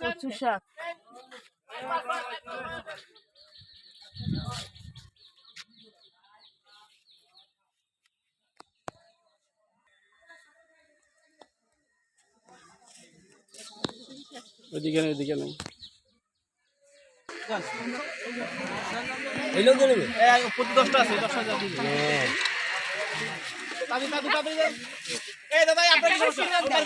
কচু শাক ওইদিকে নেই ওইদিকে নেই। এই প্রতি দশটা আছে দশটা যাবে দাদি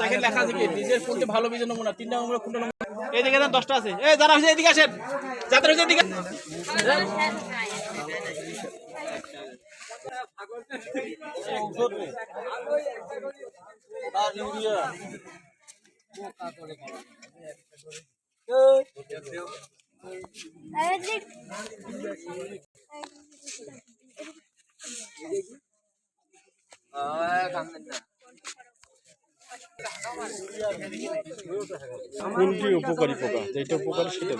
দেখেন, লেখা আছে কি? নিজের কোনটা ভালো বীজের নমুনা। তিনটা নমুনা কোনটা নমুনা এই দিকে দশটা আছে। এই, যারা হয়েছে, এদিকে আসেন। যাদের এদিকে কোনটি উপকারী পোকা? যেটা উপকারী সেটা